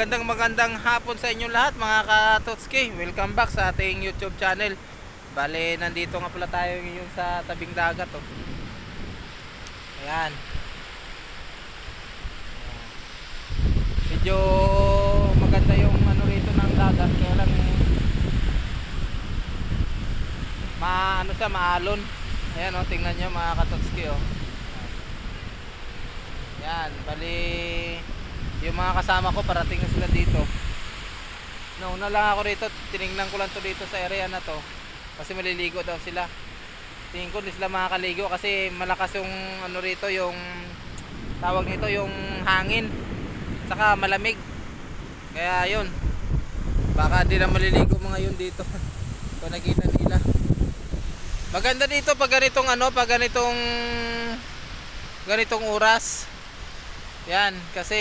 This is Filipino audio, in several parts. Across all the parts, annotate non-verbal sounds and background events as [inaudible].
magandang magandang hapon sa inyo lahat mga katotski. Welcome back sa ating YouTube channel. Bale, nandito nga pala tayo ngayon sa tabing dagat. Oh. Ayan. Medyo maganda yung ano rito ng dagat. Kaya lang ma ano siya, maalon. Ayan oh, tingnan nyo mga katotski oh. Yan, bali yung mga kasama ko parating na sila dito. Nauna lang ako rito, tiningnan ko lang to dito sa area na to. Kasi maliligo daw sila. Tingin ko hindi sila makakaligo kasi malakas yung ano rito, yung tawag nito yung hangin. Saka malamig. Kaya yun. Baka di na maliligo mga yun dito. [laughs] Kung nakita nila. Maganda dito pag ganitong ano, pag ganitong ganitong oras. Yan, kasi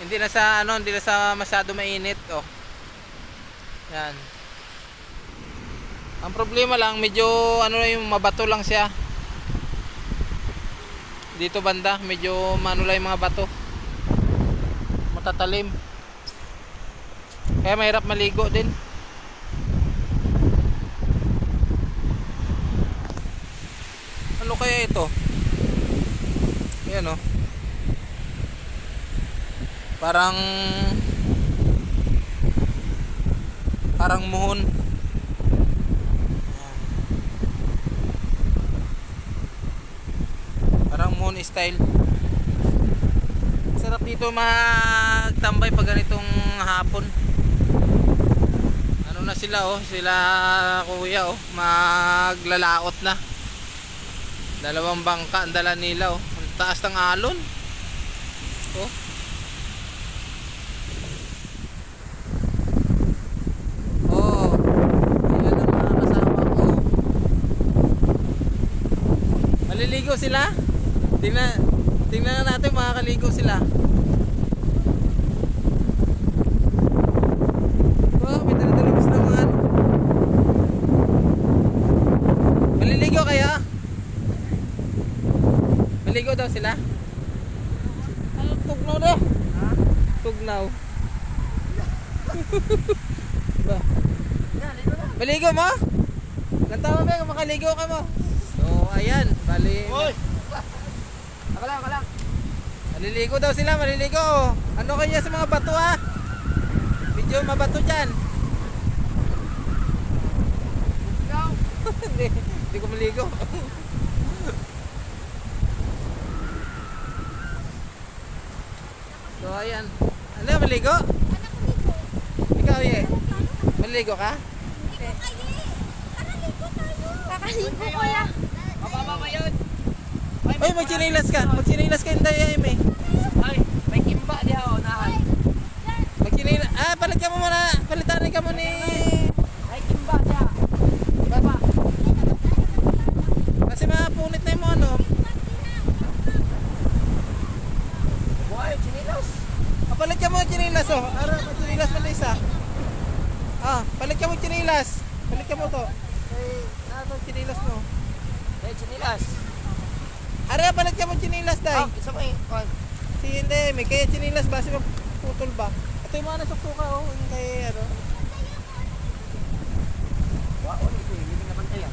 hindi na sa ano, hindi na sa masyado mainit, oh. Yan. Ang problema lang, medyo ano na yung mabato lang siya. Dito banda, medyo yung mga bato. Matatalim. Kaya mahirap maligo din. Ano kaya ito? Ayan oh. Parang parang muhon. Parang muhon style. Sarap dito magtambay pag ganitong hapon. Ano na sila oh, sila kuya oh, maglalaot na. Dalawang bangka ang dala nila oh. Taas ng alon. Oh. Oh. Maliligo sila? Tingnan, tingnan natin makakaligo sila. Oh, may dala-dala sila mga ano. Maliligo kaya? Maligo daw sila? Ano, tugnaw daw? Ha? Tugnaw. [laughs] ba? Maligo mo? Ilan taon ba makaligo ka mo? So, ayan. Bali. Hoy! Ako lang, ako lang. Maliligo daw sila, maliligo. Ano kanya sa mga bato ha? Medyo mabato dyan. [laughs] Hindi, hindi ko maligo. [laughs] so, ayan. Ano, maligo? Ikaw, ye. Maligo ka? Kakaligo ko lang. Mababa ba yun? Ay, magchinilas ka. Magchinilas ka yung dayay, me. Ay, may kimba di ako, nahan. Magchinilas. Ah, palit ka mo muna. Palitan ka mo ni... May kimba diya. Baba. Kasi mapunit na yung mga ano. Buhay, chinilos. Ah, palit ka mo ng chinilas, oh. Ara, magchinilas pala isa. Ah, palit ka mo chinilas. Palit ka mo to. Eh, ano chinilas mo? Ay, chinilas. Ara, palit ka mo chinilas, day. Ah, isa mo eh. Si hindi, may kaya chinilas ba? Kasi maputol ba? Ito yung mga nasuksuka, oh. Yung kay, ano. Wow, ano ito eh. Hindi naman kaya.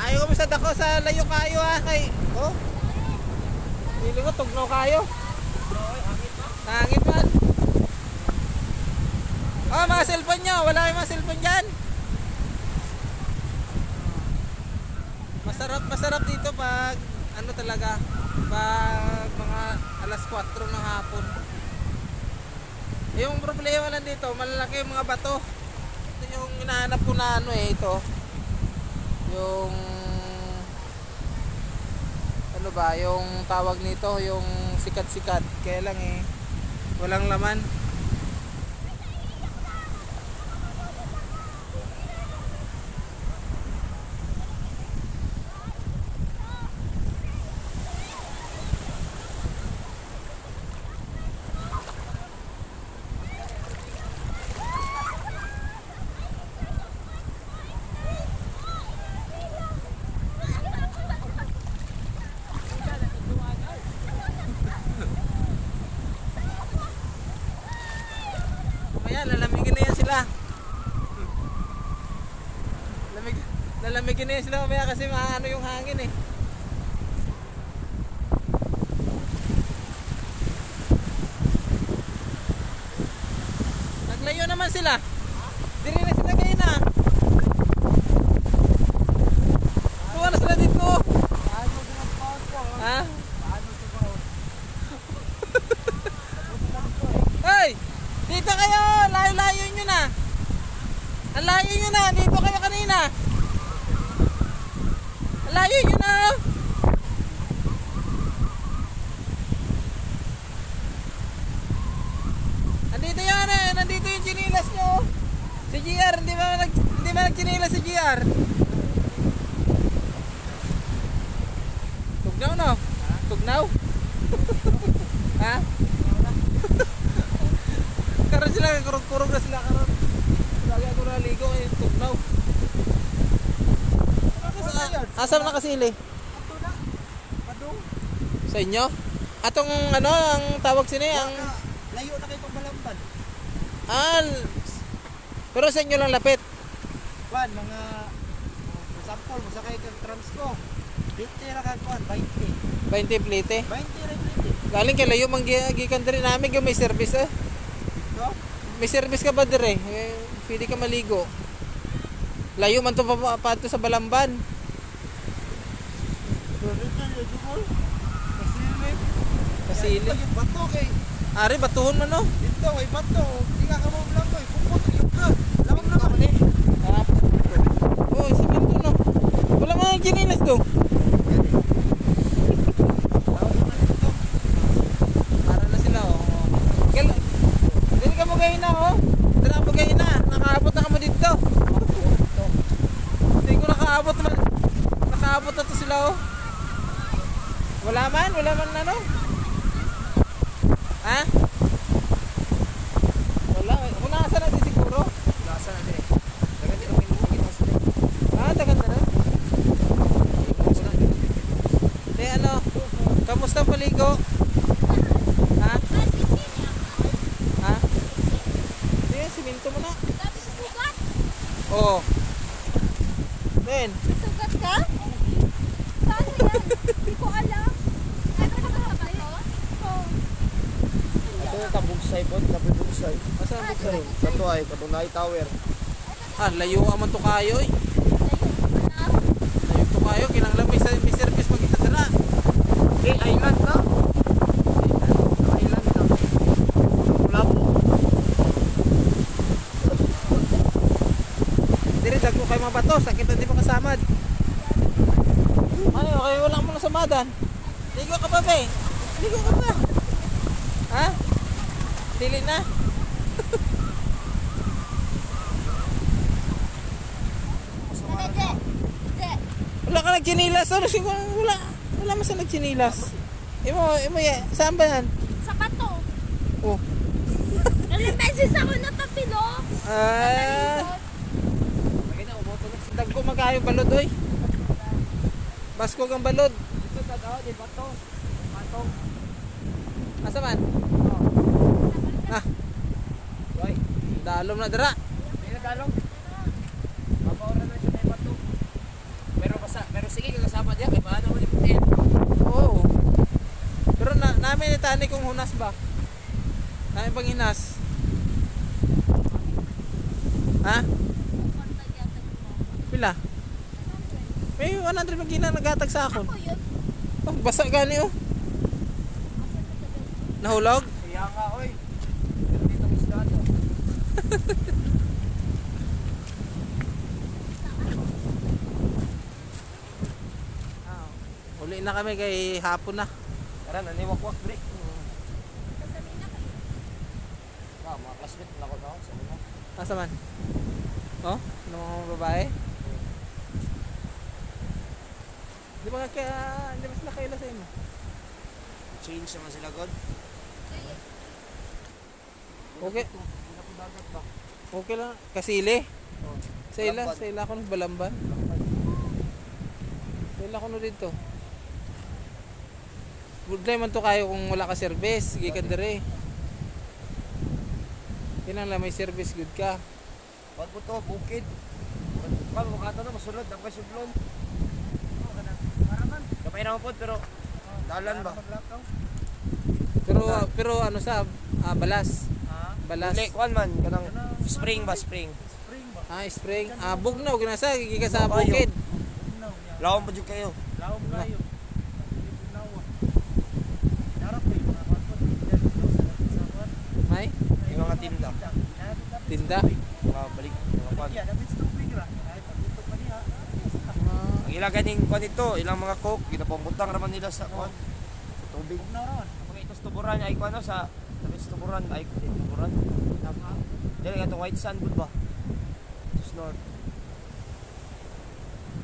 Ayaw ko sa dako sa layo kayo, ha. Kay, oh. Pili ko, tugnaw kayo. Nangit man. Oh, mga cellphone nyo. Wala kayong mga cellphone dyan. Masarap, masarap dito pag ano talaga pag mga alas 4 ng hapon. Yung problema lang dito, malalaki yung mga bato. Ito yung hinahanap ko na ano eh, ito. Yung ba, yung tawag nito, yung sikat-sikat. Kaya lang eh, walang laman. Lalamigin na yun sila mamaya kasi maano yung hangin eh. Naglayo naman sila. Diri na sila kayo na. Tuwa na sila dito. Paano ginagawa ko? Ha? Paano ito ba? Hey! Dito kayo! Layo-layo nyo na! Ang layo nyo na! Dito kayo kanina! Ang layo nyo na! oh. Nandito yan eh! Nandito yung chinilas nyo! oh. Si GR! Hindi ba nag, hindi ba nagchinilas si GR? Tugnaw no? Tugnaw? [laughs] ha? [laughs] Karon sila kurog-kurog na sila karon. Lagi ako naligo eh tugnaw. Asam na kasili? Ito na. Padung. Sa inyo? Atong ano ang tawag sini ang Layo na kayo pagbalamban. al Pero sa inyo lang lapit. Kwan, mga uh, sample, masakay kang transco. 20 ra ka kwan, 20. 20 plite. 20 ra 20. Galing kay layo man gi- gikan diri namin yung may service eh. Dito? May service ka ba dire? Eh, pwede ka maligo. Layo man to pa, pa, to sa Balamban. Kasili. Yung bato kay. Ari batuhon man no. Dito, may bato. Hindi ka mo lang ginilas dito. Para na sila oh. Gal Dili ka mo gayon na oh. Dili ka mo gayon na. Nakaabot na ka mo dito. Hindi nakaabot man. Nakaabot na sila oh. Wala man, wala man ano. Ha? Wala, wala sa natin siguro. Lasa na din. Dagan din kami niligitas din. Ah, tagal na rin. Eh ano, paligo? Ha? Ha? Eh, siminto mo na. Sabi sa sugat. Oo. Ben, Sugat ka? Paano yan? Hindi ko alam. Ka. Ito yung kabugsay po, kabugsay. asa ang bukay? Sa to ay Katunay Tower. Ah, layo aman to kayo eh. Layo to kayo, kinanglan may, sa- may service magkita dala. Eh, island na. Island na. Wala po. Dire, dagko kayo mga bato, sakit na di pa kasamad. Ano, kayo wala mo na samadan. Ligo ka pa, be. Ligo ka pa. Ha? Dili na. Wala ka nagchinilas. Ano siguro wala. Wala mo sa nagchinilas. Imo, imo ya. Saan ba yan? Sa bato. Oh. Ilang beses ako napapilo. Ah, umutulog. Dagko magkayo balod oy. Basko kang balod. Dito sa daw, di ba to? Matong. Asa man? Ah, Hoy, dalom na dira. may nagalong. Mapaura na yung bato. Pero basta, pero sige kasama diya, kay paano mo ni putin. Oo. Pero na, namin itani kung hunas ba? Namin bang hinas? Ha? Pila? May 100 magina nagatag sa akon. Ako yun. Oh, basa gani oh. Nahulog? Kaya nga, oy. Dito. Ah, uli na kami kay hapon na. Tara, naniwak-wak, bre. Ah, mga classmate na ako na ako sa mga. Asa man? Oh, ano mga babae? Di ba kaya, di ba sila kaila sa imo? Change naman sila, God. Okay. Okay lang. Kasili. Oh. Sa ila, sa ila ko balamban. Sa ila ko no dito. Good day man to kayo kung wala ka service. Sige ka dire. Kailan lang may service good ka. Pag po to, bukid. Ba, mukha na masunod, ako kay Na po, pero dalan ba? Pero pero ano sa ah, balas. Balas. Dili, kuan man, kanang spring ba, spring. Ah, spring. Ah, bugnaw ginasa gigi ka sa Kabayo. bukid. Lawom pa dyan kayo. Laom Na. kayo. May Yung mga tinda. tinda. Mga balik, mga kuan. Yeah, dapat tubig ra. Ay pagutok pa niya. Ah, Ang ilagan ng kuan ito, ilang mga coke, ginapamputang naman nila sa kuan. Sa tubig. Na ron. Mga itos tuburan ay kuan no, sa tapos tuburan ay tuburan. Dili nga itong white sand good ba? Just north.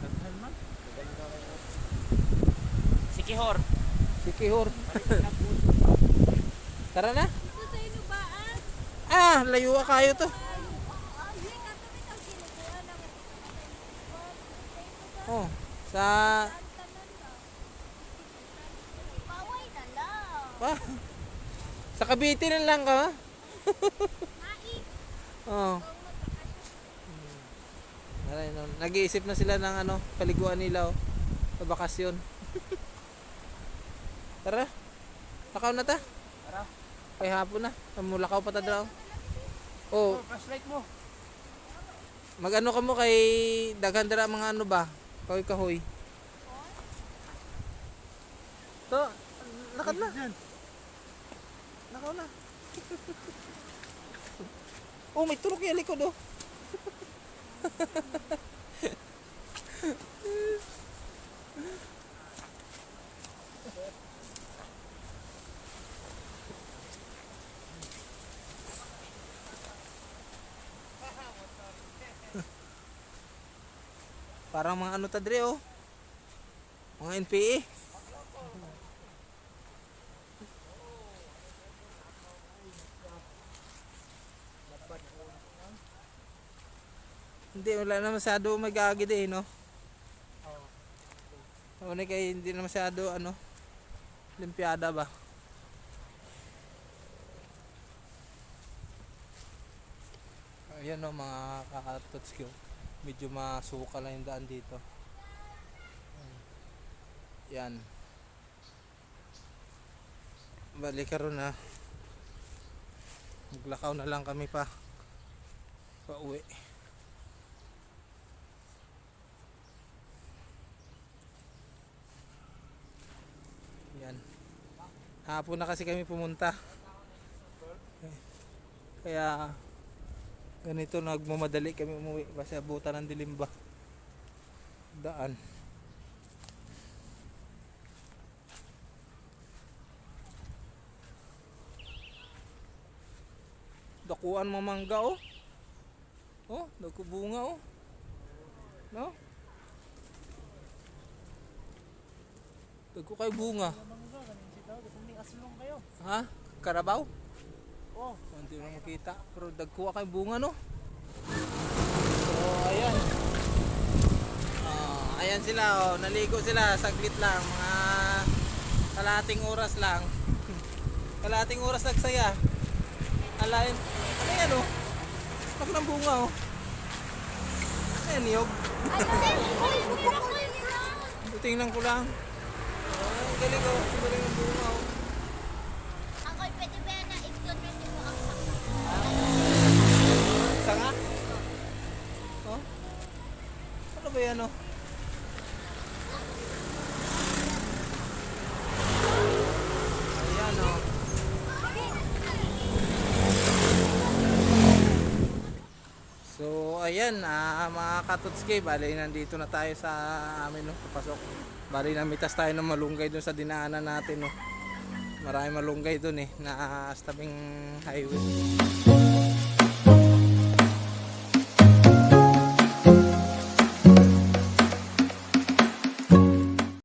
Daghan man. Sikihor. sikihor. [laughs] Tara na. Ah, layo kayo to. Oh, sa tanan ba? Paway na lang. ah, sa Cavite na lang ka. Nait. [laughs] Oh. Aray, no. Nag-iisip na sila ng ano, paliguan nila oh, sa bakasyon. [laughs] Tara. Lakaw na ta. Tara. Kay hapon na. Mulakaw pa ta daw. Oh, Oh, flashlight mo. Mag-ano ka mo kay daghan dara mga ano ba? Kahoy kahoy. To, lakad na. Nakaw na. oh, may tulok yung likod oh. [laughs] Parang mga ano tadre oh. Mga E. NPA. Hindi, wala na masyado mag-agid eh, no? Oo. Ano kay hindi na masyado, ano, limpiada ba? Ayan no, mga kakatots ko. Medyo masuka lang yung daan dito. Yan. Balik ka na. Maglakaw na lang kami pa. Pauwi. Yan. Hapon na kasi kami pumunta. Kaya ganito nagmamadali kami umuwi kasi abutan ng dilim ba. Daan. Dakuan mo mangga oh. Oh, daku bunga oh. No? Daku kay bunga. Aslong kayo. Ha? Karabaw? Oh, Hindi mo makita. Pero dagkuha kay bunga no. So ayan. Ah, ayan sila oh. Naligo sila saglit lang. Mga kalating oras lang. [laughs] kalating oras nagsaya. Alain. Ano yan oh? Spak ng bunga oh. Ano yan niyog? Tingnan ko lang. Ang galing oh. Galing ng bunga oh. Ako, pwede ba yan na i-convert mo ang Sanga? Oh? Ba yan oh? Ayan oh. So ayan ah, mga katotski, bali nandito na tayo sa amin no, papasok. Bali namitas tayo ng malunggay doon sa dinaanan natin no. Marami malunggay doon eh, na sa tabing highway.